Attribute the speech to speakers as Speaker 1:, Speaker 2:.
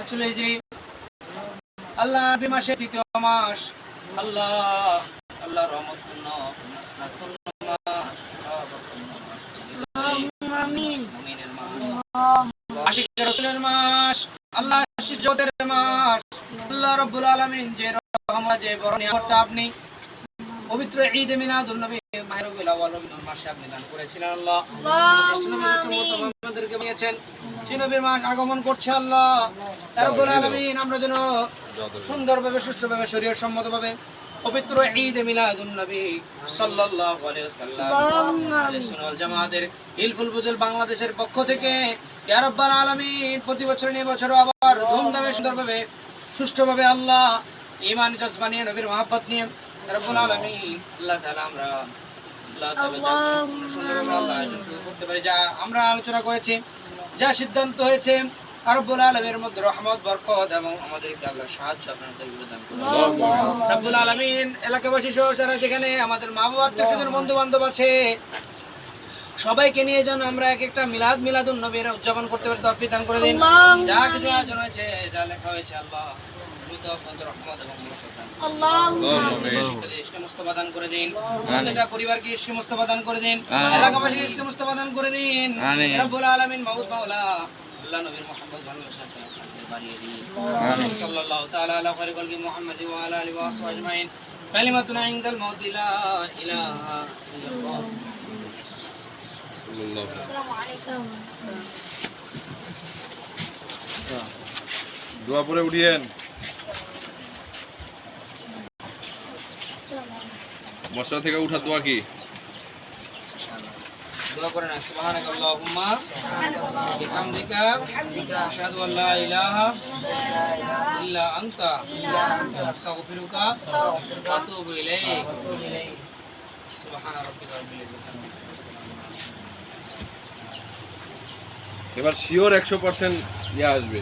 Speaker 1: সাতচল্লিশ আল্লাহ মাসের তৃতীয় মাস আল্লাহ আল্লাহ রহমতপূর্ণ মাস মাস। মাস মাস আল্লাহ মাস আল্লাহ রব্বুল আলামিন যে যে আপনি পবিত্র ঈদ মিলাদুন নবী মাহরুবুল আউয়াল রবিউল মাসে আপনি দান করেছিলেন আল্লাহ। আমাদেরকে দিয়েছেন। সেই নবীর মাস আগমন করছে আল্লাহ। রব্বুল আলামিন আমরা যেন সুন্দরভাবে সুষ্ঠুভাবে শরীয়ত সম্মতভাবে পবিত্র ঈদ মিলাদুন নবী সাল্লাল্লাহু আলাইহি ওয়াসাল্লাম। জামাতের হিলফুল বুজুল বাংলাদেশের পক্ষ থেকে ইয়া রব্বাল আলামিন প্রতি বছর নিয়ে বছর আবার ধুমধামে সুন্দরভাবে সুষ্ঠুভাবে আল্লাহ ইমান জজবা নিয়ে নবীর মহাব্বত নিয়ে রব্বুল আলামিন আল্লাহ তাআলা আমরা আল্লাহ তাআলা সুন্দরভাবে আল্লাহ আয়োজন করতে পারি। যা আমরা আলোচনা করেছি যা সিদ্ধান্ত হয়েছে রব্বুল আলমের মধ্যে রহমত বরকত এবং আমাদেরকে আল্লাহ সাহায্য আপনার তৌফিক দান করুন। রব্বুল আলমিন এলাকাবাসী সহ যারা যেখানে আমাদের মা বাবা আত্মীয় স্বজন বন্ধু বান্ধব আছে সবাইকে নিয়ে যেন আমরা এক একটা মিলাদ মিলাদুন নবীর উদযাপন করতে পারি তৌফিক দান করে দিন। যা কিছু আয়োজন হয়েছে যা লেখা হয়েছে আল্লাহ পরিবারকে ইসকে মুস্তফা দান করে দিন। এলাকাবাসীকে ইসকে মুস্তফা দান করে দিন। রব্বুল আলামিন মাহমুদ মাওলা। আল্লাহ নবীর মোহাম্মদ ভালোবাসা আপনাদের বাড়িয়ে দিন সাল্লাল্লাহু তাআলা আলা খায়রি কলকি মুহাম্মদ ওয়া আলা আলিহি ওয়া সাহবিহি আজমাইন। কালিমাতুন ইনদাল মাউতি লা ইলাহা ইল্লাল্লাহ।
Speaker 2: দোয়া পরে উঠিয়েন। মশলা থেকে উঠার দোয়া কি? এবার শিওর একশো পার্সেন্ট ইয়ে আসবে।